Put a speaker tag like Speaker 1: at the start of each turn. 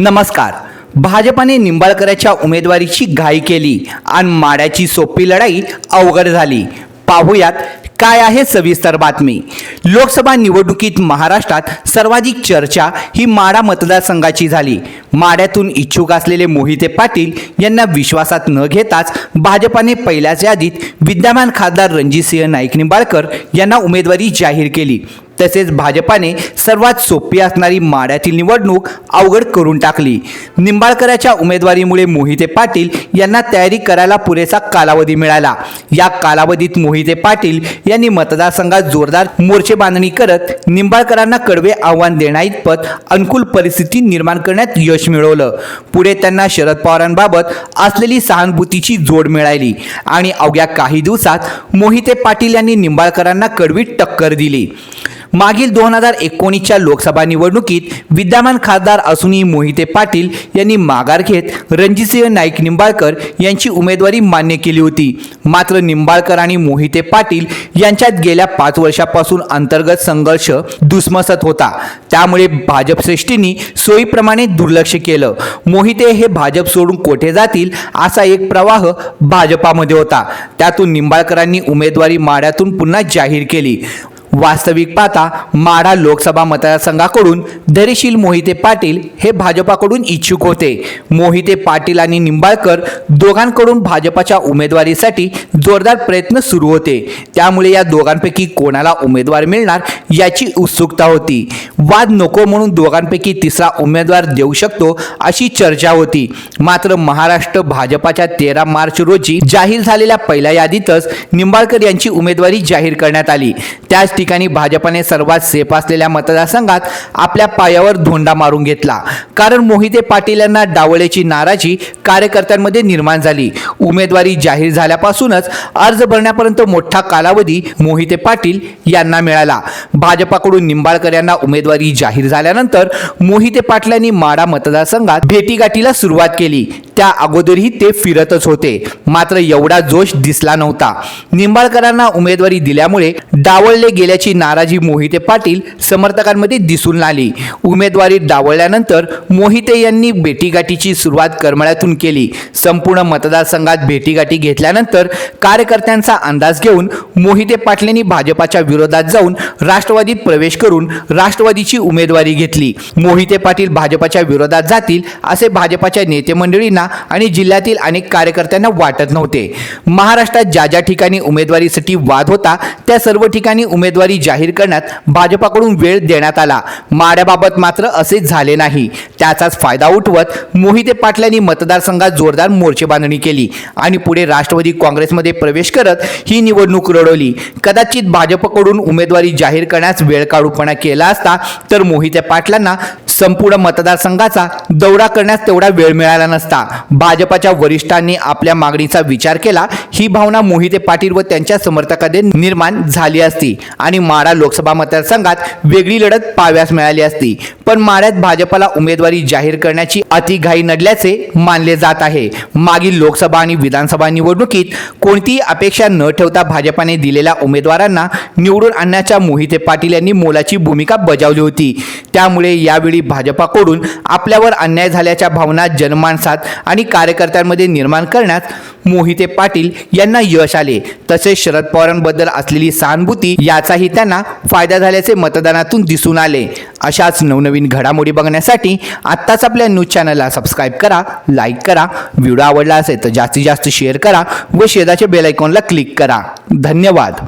Speaker 1: नमस्कार. भाजपाने निंबाळकराच्या उमेदवारीची घाई केली आणि माड्याची सोपी लढाई अवघड झाली. पाहूयात काय आहे सविस्तर बातमी. लोकसभा निवडणुकीत महाराष्ट्रात सर्वाधिक चर्चा ही माडा मतदारसंघाची झाली. माड्यातून इच्छुक असलेले मोहिते पाटील यांना विश्वासात न घेताच भाजपाने पहिल्याच यादीत विद्यमान खासदार रणजितसिंह नाईक निंबाळकर यांना उमेदवारी जाहीर केली. तसेच भाजपाने सर्वात सोपी असणारी माड्यातील निवडणूक अवघड करून टाकली. निंबाळकराच्या उमेदवारीमुळे मोहिते पाटील यांना तयारी करायला पुरेसा कालावधी मिळाला. या कालावधीत मोहिते पाटील यांनी मतदारसंघात जोरदार मोर्चे बांधणी करत निंबाळकरांना कडवे आव्हान देण्याइतपत अनुकूल परिस्थिती निर्माण करण्यात यश मिळवलं. पुढे त्यांना शरद पवारांबाबत असलेली सहानुभूतीची जोड मिळाली आणि अवघ्या काही दिवसात मोहिते पाटील यांनी निंबाळकरांना कडवी टक्कर दिली. मागील दोन हजार एकोणीसच्या लोकसभा निवडणुकीत विद्यमान खासदार असूनही मोहिते पाटील यांनी माघार घेत रणजितसिंह नाईक निंबाळकर यांची उमेदवारी मान्य केली होती. मात्र निंबाळकर आणि मोहिते पाटील यांच्यात गेल्या पाच वर्षापासून अंतर्गत संघर्ष दुसमसत होता. त्यामुळे भाजप श्रेष्ठींनी सोयीप्रमाणे दुर्लक्ष केलं. मोहिते हे भाजप सोडून कोठे जातील असा एक प्रवाह भाजपामध्ये होता. त्यातून निंबाळकरांनी उमेदवारी माड्यातून पुन्हा जाहीर केली. वास्तविक पाहता माढा लोकसभा मतदारसंघाकडून धैर्यशील मोहिते पाटील हे भाजपाकडून इच्छुक होते. मोहिते पाटील आणि निंबाळकर दोघांकडून भाजपाच्या उमेदवारीसाठी जोरदार प्रयत्न सुरू होते. त्यामुळे या दोघांपैकी कोणाला उमेदवार मिळणार याची उत्सुकता होती. वाद नको म्हणून दोघांपैकी तिसरा उमेदवार देऊ शकतो अशी चर्चा होती. मात्र महाराष्ट्र भाजपाच्या तेरा मार्च रोजी जाहीर झालेल्या पहिल्या यादीतच निंबाळकर यांची उमेदवारी जाहीर करण्यात आली. त्याच ठिकाणी भाजपाने सर्वात सेफ असलेल्या मतदारसंघात आपल्या पायावर धोंडा मारून घेतला. कारण मोहिते पाटील यांना डावळ्याची नाराजी कार्यकर्त्यांमध्ये निर्माण झाली. उमेदवारी जाहीर झाल्यापासूनच अर्ज भरण्यापर्यंत मोठा कालावधी मोहिते पाटील यांना मिळाला. भाजपाकडून निंबाळकर यांना उमेदवारी जाहीर झाल्यानंतर मोहिते पाटलांनी माडा मतदारसंघात भेटीगाठीला सुरुवात केली. त्या अगोदरही ते फिरतच होते. मात्र एवढा जोश दिसला नव्हता. निंबाळकरांना उमेदवारी दिल्यामुळे डावळले गेल्याची नाराजी मोहिते पाटील समर्थकांमध्ये दिसून आली. उमेदवारी डावळल्यानंतर मोहिते यांनी भेटीगाठीची सुरुवात करमाळ्यातून केली. संपूर्ण मतदारसंघात भेटीगाठी घेतल्यानंतर कार्यकर्त्यांचा अंदाज घेऊन मोहिते पाटलेंनी भाजपाच्या विरोधात जाऊन राष्ट्रवादीत प्रवेश करून राष्ट्रवादीची उमेदवारी घेतली. मोहिते पाटील भाजपाच्या विरोधात जातील असे भाजपाच्या नेते मंडळींना आणि जिल्ह्यातील अनेक कार्यकर्त्यांना वाटत नव्हते. महाराष्ट्रात ज्या ज्या ठिकाणी उमेदवारीसाठी वाद होता त्या सर्व ठिकाणी उमेदवारी जाहीर करण्यात भाजपाकडून वेळ देण्यात आला. माड्याबाबत मात्र असे झाले नाही. त्याचाच फायदा उठवत मोहिते पाटलांनी मतदारसंघात जोरदार मोर्चे बांधणी केली आणि पुढे राष्ट्रवादी काँग्रेसमध्ये प्रवेश करत ही निवडणूक रडवली. कदाचित भाजपकडून उमेदवारी जाहीर करण्यास वेळ काढूपणा केला असता तर मोहिते पाटलांना संपूर्ण मतदारसंघाचा दौरा करण्यास तेवढा वेळ मिळाला नसता. भाजपाच्या वरिष्ठांनी आपल्या मागणीचा विचार केला. ही भावना मोहिते पाटील व त्यांच्या समर्थकांनी निर्माण झाली असती आणि माडा लोकसभा मतदारसंघात वेगळी लढत पाव्यास मिळाली असती. पण माड्यात भाजपाला उमेदवारी जाहीर करण्याची अतिघाई नडल्याचे मानले जात आहे. मागील लोकसभा आणि विधानसभा निवडणुकीत कोणतीही अपेक्षा न ठेवता भाजपाने दिलेल्या उमेदवारांना निवडून आणण्याच्या मोहिते पाटील यांनी मोलाची भूमिका बजावली होती. त्यामुळे यावेळी भाजपाकडून आपल्यावर अन्याय झाल्याच्या भावना जनमानसात आणि कार्यकर्त्यांमध्ये निर्माण करण्यात मोहिते पाटील यांना यश आले. तसेच शरद पवारांबद्दल असलेली सहानुभूती याचाही त्यांना फायदा झाल्याचे मतदानातून दिसून आले. अशाच नवनवीन घडामोडी बघण्यासाठी आत्ताच आपल्या न्यूज चॅनलला सबस्क्राईब करा लाईक करा. व्हिडिओ आवडला असेल तर जास्तीत जास्त शेअर करा व शेजाच्या बेल आयकॉनला क्लिक करा. धन्यवाद.